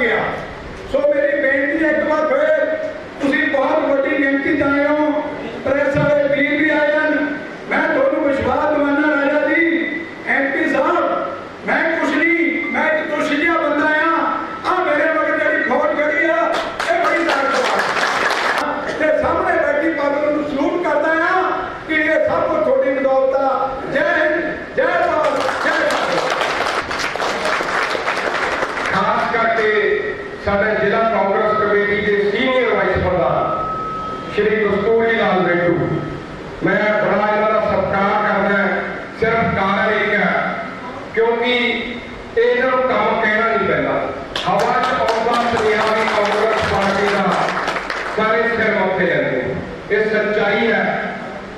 गया ਸਾਡੇ ਜ਼ਿਲ੍ਹਾ ਕਾਂਗਰਸ ਕਮੇਟੀ ਦੇ ਸੀਨੀਅਰ ਵਾਈਸ ਪ੍ਰਧਾਨ, ਸ਼੍ਰੀ ਕਸਤੂਰੀ ਲਾਲ ਰੇਡੂ ਮੈਂ ਬੜਾ ਇਹਨਾਂ ਦਾ ਸਤਿਕਾਰ ਕਰਦਾ ਸਿਰਫ ਕਾਰਨ ਇੱਕ ਹੈ, ਕਿਉਂਕਿ ਇਹਨਾਂ ਨੂੰ ਕੰਮ ਕਹਿਣਾ ਨਹੀਂ ਪੈਂਦਾ। ਹਵਾ 'ਚ ਆਉਂਦਾ ਸੁਨੇਹਾ ਵੀ ਕਾਂਗਰਸ ਪਾਰਟੀ ਦਾ, ਸਾਰੇ ਸਿਰ ਮੱਥੇ ਲੈਂਦੇ ਇਹ ਸੱਚਾਈ ਹੈ।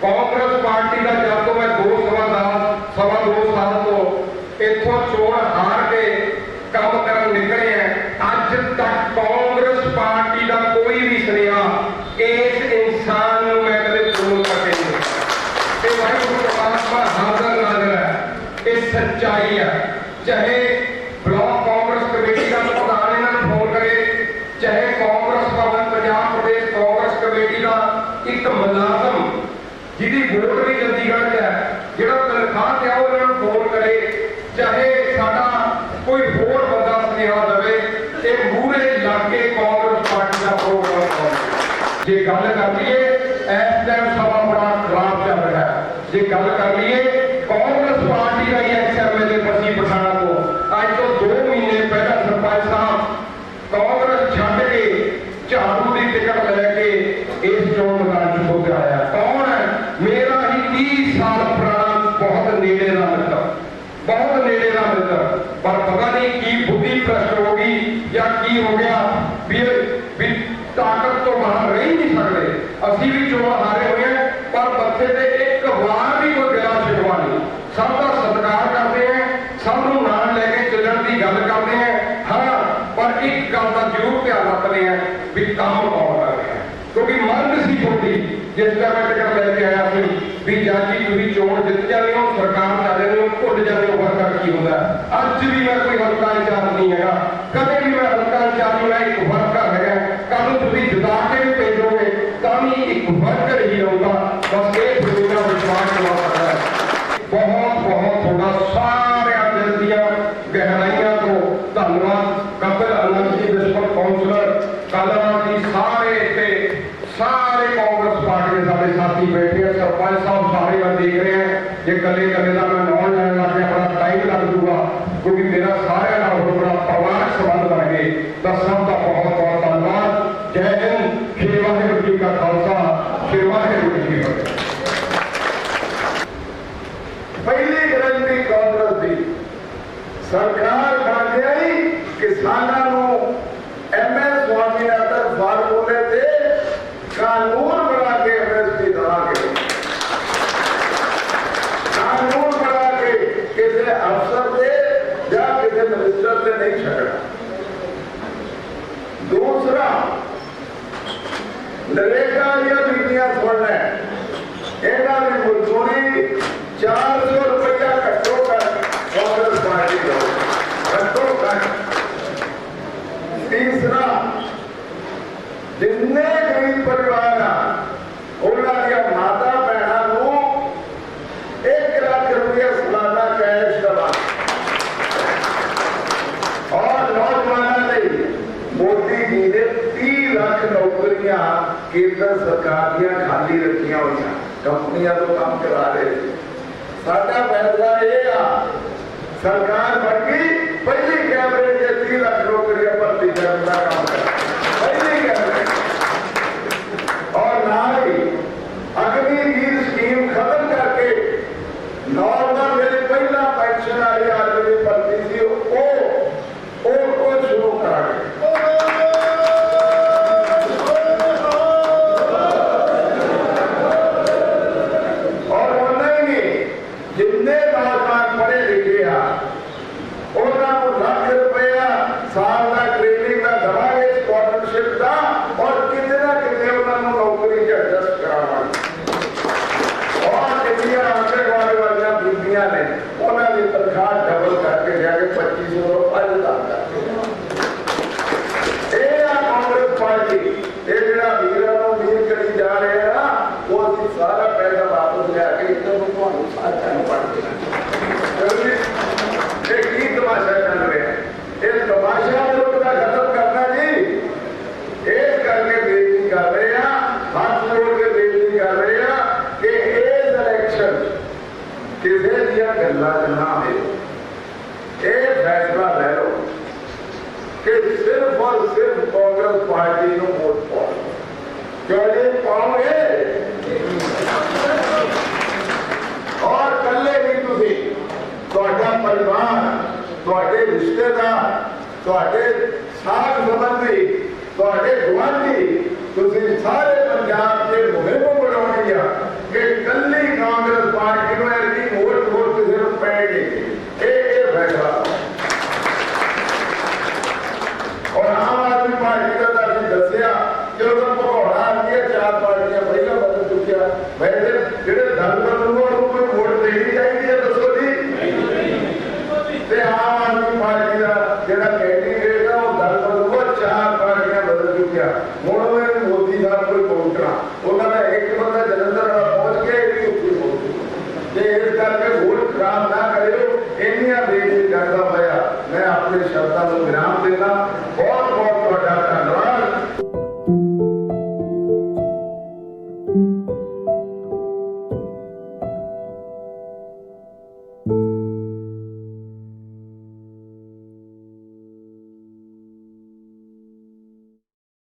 ਕਾਂਗਰਸ ਪਾਰਟੀ ਦਾ ਜਦ ਤੋਂ ਮੈਂ ਦੋ ਸਵਾ ਦਾ, ਸਵਾ ਦੋ ਸਾਲ ਤੋਂ ਇੱਥੋਂ ਚੋਣ ਹਾਰ ਕੇ ਕੰਮ ਕਰਨ ਨਿਕਲੇ ਆ ਅੱਜ ਤੱਕ ਕਾਂਗਰਸ ਪਾਰਟੀ ਦਾ ਕੋਈ ਵੀ ਸੁਨੇਹਾ ਇਸ ਇਨਸਾਨ ਨੂੰ ਮੈਂ ਕਦੇ ਫੋਨ ਕਰਕੇ ਨਹੀਂ ਦੇਖਿਆ। ਇਹ ਵਾਹਿਗੁਰੂ ਪਰਮਾਤਮਾ ਹਾਜ਼ਰ ਨਾਜ਼ਰ ਹੈ ਇਹ ਸੱਚਾਈ ਹੈ ਚਾਹੇ ਬਲਾਕ ਕਾਂਗਰਸ ਕਮੇਟੀ ਦਾ ਪ੍ਰਧਾਨ ਇਹਨਾਂ ਨੂੰ ਫੋਨ ਕਰੇ, ਚਾਹੇ ਕਾਂਗਰਸ ਭਵਨ ਪੰਜਾਬ ਪ੍ਰਦੇਸ਼ ਕਾਂਗਰਸ ਕਮੇਟੀ ਦਾ ਇੱਕ ਮੁਲਾਜ਼ਮ ਜਿਹਦੀ ਵੋਟ ਵੀ ਚੰਡੀਗੜ੍ਹ 'ਚ ਹੈ, ਜਿਹੜਾ ਤਨਖਾਹ ਤੇ ਆ, ਉਹ ਨੂੰ ਫੋਨ ਕਰੇ। ਚਾਹੇ ਸਾਡਾ ਕੋਈ ਹੋਰ ਬੰਦਾ ਸੁਨੇਹਾ ਦੇਵੇ, ਤੇ ਮੂਹਰੇ ਲੱਗ ਕੇ ਕਾਂਗਰਸ ਪਾਰਟੀ ਦਾ ਪ੍ਰੋਗਰਾਮ ਕਰੇ ਜੇ ਗੱਲ ਕਰ ਲਈਏ ਇਸ ਟਾਈਮ ਸਮਾਂ ਬੜਾ ਖਰਾਬ ਚੱਲ ਰਿਹਾ ਹੈ ਜੇ ਗੱਲ ਕਰ ਲਈਏ ਕਾਂਗਰਸ ਪਾਰਟੀ ਦਾ ਹੀ ਐਕਸ ਐਮਐਲਏ ਬਸੀ ਪਠਾਣਾ ਤੋਂ ਅੱਜ ਤੋਂ 2 ਮਹੀਨੇ ਪਹਿਲਾਂ ਸਰਪੰਚ ਸਾਹਿਬ ਕਾਂਗਰਸ ਛੱਡ ਕੇ ਝਾੜੂ ਦੀ ਟਿਕਟ ਲੈ ਕੇ ਇਸ ਚੋਣ ਮੈਦਾਨ 'ਚ ਹੋ ਕੇ ਆਇਆ ਕੌਣ ਹੈ ਮੇਰਾ ਹੀ 30 ਸਾਲ ਪੁਰਾਣਾ ਬਹੁਤ ਨੇੜੇ ਦਾ ਮਿੱਤਰ ਬਹੁਤ ਨੇੜੇ ਦਾ ਮਿੱਤਰ, ਪਰ ਪਤਾ ਨਹੀਂ ਕੀ ਬੁੱਧੀ ਭ੍ਰਸ਼ਟ ਹੋ ਗਈ ਜਾਂ ਕੀ ਹੋ ਗਿਆ ਵੀ ਵੀ ਤਾਕਤ ਤੋਂ ਬਾਹਰ ਰਹਿ ਨਹੀਂ ਸਕਦੇ। ਅਸੀਂ ਵੀ ਚੋਣ ਹਾਰੇ ਹੋਏ ਪਰ ਬੱਚੇ ਤੇ ਇੱਕ ਵਾਰ ਵੀ ਕੋਈ ਗਿਲਾ ਸ਼ਿਕਵਾ ਨਹੀਂ। ਸਭ ਦਾ ਸਤਿਕਾਰ ਕਰਦੇ ਹਾਂ, ਸਭ ਨੂੰ ਨਾਲ ਲੈ ਕੇ ਚੱਲਣ ਦੀ ਗੱਲ ਕਰਦੇ ਹਾਂ ਹਾਂ, ਪਰ ਇੱਕ ਗੱਲ ਦਾ ਜ਼ਰੂਰ ਧਿਆਨ ਰੱਖਦੇ ਹਾਂ ਵੀ ਕੰਮ ਬਹੁਤ ਕਰ ਰਿਹਾ ਕਿਉਂਕਿ ਮੰਗ ਸੀ ਤੁਹਾਡੀ ਜਿਸ ਦਾ ਮੈਂ ਟਿਕਟ ਲੈ ਕੇ ਆਇਆ ਸੀ, ਵੀ ਜਾਜੀ ਤੁਸੀਂ ਚੋਣ ਜਿੱਤ ਜਾਂਦੇ ਹੋ, ਸਰਕਾਰ ਜਾ ਜਾਂਦੇ ਹੋ ਭੁੱਲ ਜਾਂਦੇ ਹੋ ਵਰਕਰ ਕੀ ਹੁੰਦਾ? ਅੱਜ ਵੀ ਮੈਂ ਕੋਈ ਹਲਕਾ ਇੰਚਾਰਜ ਨਹੀਂ ਹੈਗਾ। ਕਦੇ ਵੀ ਮੈਂ ਹਲਕਾ ਇੰਚਾਰਜ ਨਹੀਂ, ਮੈਂ ਇੱਕ ਵਰਕਰ ਹੈਗਾ ਕੱਲ ਨੂੰ ਤੁਸੀਂ ਜਿਤਾ ਕੇ ਵੀ ਭੇਜੋਗੇ ਤਾਂ ਵੀ ਇੱਕ ਵਰਕਰ ਹੀ ਰਹੂਗਾ ਬਸ ਇਹ ਤੁਹਾਡਾ ਵਿਸ਼ਵਾਸ ਦਿਵਾ ਸਕਦਾ ਹੈ ਬਹੁਤ ਬਹੁਤ ਤੁਹਾਡਾ ਸਾਰਿਆਂ ਦਿਲ ਦੀਆਂ ਗਹਿਰਾਈਆਂ ਤੋਂ ਧੰਨਵਾਦ ਕਪਿਲ ਅਨੰਦ ਜੀ ਪ੍ਰਿੰਸੀਪਲ ਕਾਉਂਸਲਰ ਕਾਲਰਾ ਜੀ ਸਾਰੇ ਤੇ ਸਾਰੇ ਕਾਂਗਰਸ ਪਾਰਟੀ ਦੇ ਸਾਡੇ ਸਾਥੀ ਬੈਠੇ ਆ ਸਰਪੰਚ ਸਾਹਿਬ ਸਾਰੇ ਮੈਂ ਦੇਖ ਰਿਹਾ ਜੇ ਕੱਲੇ ਕੱਲੇ ਦਾ ਮੈਂ ਨਾਮ ਲੈਣ ਲੱਗ ਗਿਆ ਬੜਾ ਟਾਈਮ ਲੱਗ ਜੂਗਾ ਕਿਉਂਕਿ ਮੇਰਾ ਸਾਰਿਆਂ ਨਾਲ ਹੁਣ ਬੜਾ ਪਰਿਵਾਰਕ ਸੰਬੰਧ ਬਣ ਗਏ ਤਾਂ ਸਭ ਦਾ ਬਹੁਤ ਬਹੁਤ ਧੰਨਵਾਦ ਜੈ ਹਿੰਦ ਸ਼੍ਰੀ ਵਾਹਿਗੁਰੂ ਜੀ ਕਾ ਖਾਲਸਾ ਸ਼੍ਰੀ ਵਾਹਿਗੁਰੂ ਜੀ ਕੀ ਫਤਿਹ ਪਹਿਲੀ ਗਰੰਟੀ ਕਾਂਗਰਸ ਦੀ ਸਰਕਾਰ ਬਣ ਗਈ ਕਿਸਾਨਾਂ ਨੂੰ ਐਮਐਸ ਸਵਾਮੀਨਾਥਨ ਫਾਰਮੂਲੇ ਤੇ ਕਾਨੂੰਨ ਬਣਾ ਕੇ ਐਮਐਸਪੀ ਦਵਾਂਗੇ। ਕਾਨੂੰਨ ਬਣਾ ਕੇ ਕਿਸੇ ਅਫਸਰ ਦੇ ਜਾਂ ਕਿਸੇ ਮਿਨਿਸਟਰ ਤੇ ਨਹੀਂ ਛੱਡਣਾ। ਦੂਸਰਾ, ਨਰੇਗਾ ਦੀਆਂ ਬੀਬੀਆਂ ਸੁਣ ਇਹਨਾਂ ਦੀ ਮਜ਼ਦੂਰੀ 400 ਰੁਪਇਆ ਘੱਟੋ ਘੱਟ ਕਾਂਗਰਸ ਪਾਰਟੀ ਦਾ ਘੱਟੋ ਘੱਟ ਤੀਸਰਾ ਜਿੰਨੇ ਗਰੀਬ ਪਰਿਵਾਰ ਆ ਉਹਨਾਂ ਦੀਆਂ ਮਾਤਾ ਭੈਣਾਂ ਨੂੰ 1 ਲੱਖ ਰੁਪਇਆ ਸਾਲਾਨਾ ਕੈਸ਼ ਦਵਾ ਔਰ ਨੌਜਵਾਨਾਂ ਲਈ ਮੋਦੀ ਜੀ ਨੇ 30 ਲੱਖ ਨੌਕਰੀਆਂ ਕੇਂਦਰ ਸਰਕਾਰ ਦੀਆਂ ਖਾਲੀ ਰੱਖੀਆਂ ਹੋਈਆਂ, ਕੰਪਨੀਆਂ ਤੋਂ ਕੰਮ ਕਰਾ ਰਹੇ। ਸਾਡਾ ਫੈਸਲਾ ਇਹ ਆ, ਸਰਕਾਰ ਬਣ ਗਈ ਪਹਿਲੀ ਕੈਬਨਿਟ ਦੇ 30 ਲੱਖ ਨੌਕਰੀਆਂ ਭਰਤੀ ਕਰਨ ਦਾ ਕੰਮ ਕਰ ਪਹਿਲੀ ਕੈਬਨਿਟ ਔਰ ਨਾਲ ਹੀ ਅਗਨੀ ਵੀਰ ਸਕੀਮ ਖਤਮ ਕਰਕੇ ਨਾਰਮਲ ਜਿਹੜੀ ਪਹਿਲਾਂ ਪੈਨਸ਼ਨ ਵਾਲੀ ਆਦਮੀ ਦੀ ਭਰਤੀ ਸੀ ਉਹ ਉਹ ਉਹ ਸ਼ੁਰੂ ਕਰਾਂਗੇ ਔਰ ਉਹਨਾਂ ਹੀ ਨਹੀਂ ਜਿੰਨੇ ਨੌਜਵਾਨ ਪੜ੍ਹੇ ਲਿਖੇ ਆ ਉਹਨਾਂ ਨੂੰ ਲੱਖ ਰੁਪਇਆ ਸਾਲ ਦਾ ਟ੍ਰੇਨਿੰਗ ਦਾ ਦਵਾਂਗੇ ਸਕਾਲਰਸ਼ਿਪ ਦਾ, ਔਰ ਕਿਤੇ ਨਾ ਕਿਤੇ ਉਹਨਾਂ ਨੂੰ ਨੌਕਰੀ 'ਚ ਐਡਜਸਟ ਕਰਾਵਾਂਗੇ। ਔਰ ਜਿਹੜੀਆਂ ਆਂਗਣਵਾੜੀ ਵਾਲੀਆਂ ਬੀਬੀਆਂ ਨੇ, ਉਹਨਾਂ ਦੀ ਤਨਖਾਹ ਡਬਲ ਕਰਕੇ ਜਾ ਕੇ 2500 ਤੋਂ 5 ਕਰਕੇ ਇਹ ਆ ਕਾਂਗਰਸ ਪਾਰਟੀ, ਇਹ ਜਿਹੜਾ ਵੀਰਾਂ ਨੂੰ ਵੀਰ ਕਰੀ ਜਾ ਰਹੇ ਆ ਉਹ ਅਸੀਂ ਸਾਰਾ ਪੈਸਾ ਵਾਪਸ ਲਿਆ ਕੇ ਇੱਥੇ ਨੂੰ ਤੁਹਾਨੂੰ ਸਾਰਿਆਂ ਨੂੰ ਪੜ ਦੇਣਾ ਇਹ ਕੀ ਤਮਾਸ਼ਾ ਚੱਲ ਰਿਹਾ ਹੈ? ਇਹ ਤਮਾਸ਼ਾ ਮੁਲਕ ਦਾ ਖਤਮ ਕਰਨਾ ਜੀ ਇਸ ਕਰਕੇ ਬੇਨਤੀ ਕਰ ਰਹੇ ਆ ਹੱਥ ਜੋੜ ਕੇ ਬੇਨਤੀ ਕਰ ਰਹੇ ਆ ਕਿ ਇਸ ਇਲੈਕਸ਼ਨ ਕਿਸੇ ਦੀਆਂ ਗੱਲਾਂ 'ਚ ਨਾ ਆਵੇ ਇਹ ਫੈਸਲਾ ਲੈ ਲਓ ਕਿ ਸਿਰਫ ਔਰ ਸਿਰਫ ਕਾਂਗਰਸ ਪਾਰਟੀ ਨੂੰ ਵੋਟ ਪਾਓ ਕਿਉਂਕਿ ਪਾਓਗੇ ਔਰ ਕੱਲੇ ਵੀ ਤੁਸੀਂ ਤੁਹਾਡਾ ਪਰਿਵਾਰ ਤੁਹਾਡੇ ਰਿਸ਼ਤੇਦਾਰ ਤੁਹਾਡੇ ਸਾਥ ਸੰਬੰਧੀ ਤੁਹਾਡੇ ਗੁਆਂਢੀ ਤੁਸੀਂ ਸਾਰੇ ਪੰਜਾਬ ਦੇ ਮੁਹਿੰਮ ਬਣਾਉਣੀ ਆ ਕਿ ਕੱਲੀ ਕਾਂਗਰਸ ਪਾਰਟੀ ਨੂੰ ਐਡੀ ਵੋਟ ਵੋਟ ਕਿਸੇ ਨੂੰ ਪੈਣੀ ਇਹ ਇਹ ਫੈਸਲਾ ਔਰ ਆਮ ਆਦਮੀ ਪਾਰਟੀ ਦਾ ਤਾਂ ਅਸੀਂ ਦੱਸਿਆ ਕਿ ਉਹਦਾ ਭਗੌੜਾ ਆ ਗਿਆ ਚਾਰ ਪਾਰਟੀਆਂ ਪਹਿਲਾਂ ਬਦਲ ਚੁੱਕਿਆ ਵੈਸੇ ਜਿਹੜੇ ਦਲ ਬਦਲੂ ਉਹਨੂੰ ਕੋਈ ਵੋਟ ਦੇਣੀ ਚਾਹੀਦੀ ਹੈ ਦੱਸੋ ਜੀ ਤੇ ਆਮ ਆਦਮੀ ਪਾਰਟੀ ਦਾ ਜਿਹੜਾ ਕੈਂਡੀਡੇਟ ਆ ਉਹ ਦਲ ਬਦਲੂ ਚਾਰ ਪਾਰਟੀਆਂ ਬਦਲ ਚੁੱਕਿਆ ਹੁਣ ਉਹ ਮੋਦੀ ਸਾਹਿਬ ਕੋਈ ਵੋਟਣਾ ਉਹਨਾਂ ਦਾ ਇੱਕ ਬੰਦਾ ਜਲੰਧਰ ਵਾਲਾ ਪਹੁੰਚ ਕੇ ਇਹ ਵੀ ਉੱਥੇ ਪਹੁੰਚ ਤੇ ਇਸ ਕਰਕੇ ਵੋਟ ਖਰਾਬ ਨਾ ਕਰਿਓ। ਇੰਨੀਆਂ ਦੇ ਕਰਦਾ ਹੋਇਆ, ਮੈਂ ਆਪਣੇ ਸ਼ਬਦਾਂ ਨੂੰ ਵਿਰਾਮ ਦੇਣਾ ਬਹੁਤ